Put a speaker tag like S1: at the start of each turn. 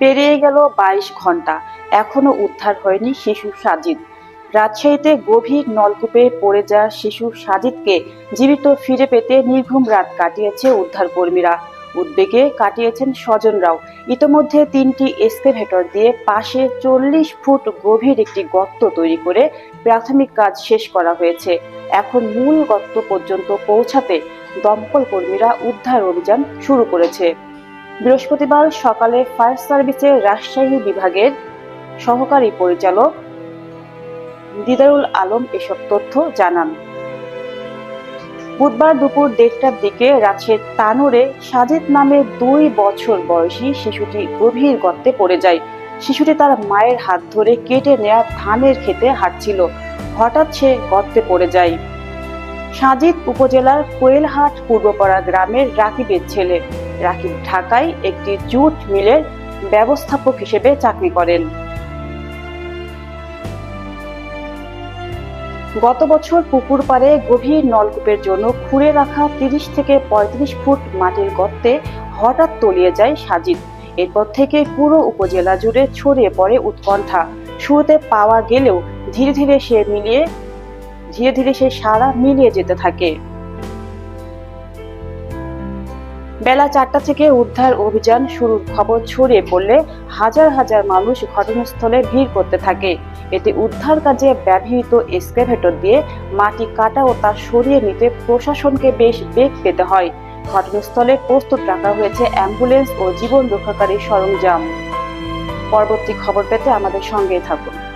S1: পেরিয়ে গেল বাইশ ঘণ্টা। এখনও উদ্ধার হয়নি শিশু সাজিদ। রাজশাহীতে গভীর নলকূপে পড়ে যাওয়া শিশু সাজিদকে জীবিত ফিরে পেতে নির্ঘুম রাত কাটিয়েছে উদ্ধার কর্মীরা উদ্বেগে কাটিয়েছেন স্বজনরাও। ইতোমধ্যে তিনটি এক্সকেভেটর দিয়ে পাশে চল্লিশ ফুট গভীর একটি গর্ত তৈরি করে প্রাথমিক কাজ শেষ করা হয়েছে। এখন মূল গর্ত পর্যন্ত পৌঁছাতে দমকল কর্মীরা উদ্ধার অভিযান শুরু করেছে। বৃহস্পতিবার সকালে ফায়ার সার্ভিসের রাজশাহী বিভাগের সহকারী পরিচালক দিদারুল আলম এসব তথ্য জানান। বুধবার দুপুর দেড়টার দিকে রাজশাহীর তানুরে সাজেদ নামে দুই বছর বয়সী শিশুটি গভীর গর্তে পড়ে যায়। শিশুটি তার মায়ের হাত ধরে কেটে নেয়া ধানের খেতে হাঁটছিল। হঠাৎ সে গর্তে পড়ে যায়। সাজিদ উপজেলার কোয়েলহাট পূর্বপাড়া গ্রামের রাকিবের ছেলে। রাকিব ঢাকায় একটি জুট মিলের ব্যবস্থাপক হিসেবে চাকরি করেন। গত বছর পুকুর পাড়ে গভীর নলকূপের জন্য খুঁড়ে রাখা তিরিশ থেকে পঁয়ত্রিশ ফুট মাটির গর্তে হঠাৎ তলিয়ে যায় সাজিদ। এরপর থেকে পুরো উপজেলা জুড়ে ছড়িয়ে পড়ে উৎকণ্ঠা। শুরুতে পাওয়া গেলেও ধীরে ধীরে সে মিলিয়ে ধীরে ধীরে সে সারা মিলিয়ে যেতে থাকে। বেলা চারটা থেকে উদ্ধার অভিযান শুরুর খবর ছড়িয়ে পড়লে হাজার হাজার মানুষ ঘটনাস্থলে ভিড় করতে থাকে। এতে উদ্ধার কাজে ব্যবহৃত এক্সকেভেটর দিয়ে মাটি কাটা ও তা সরিয়ে নিতে প্রশাসনকে বেশ বেগ পেতে হয়। ঘটনাস্থলে প্রস্তুত রাখা হয়েছে অ্যাম্বুলেন্স ও জীবন রক্ষাকারী সরঞ্জাম। পরবর্তী খবর পেতে আমাদের সঙ্গেই থাকুন।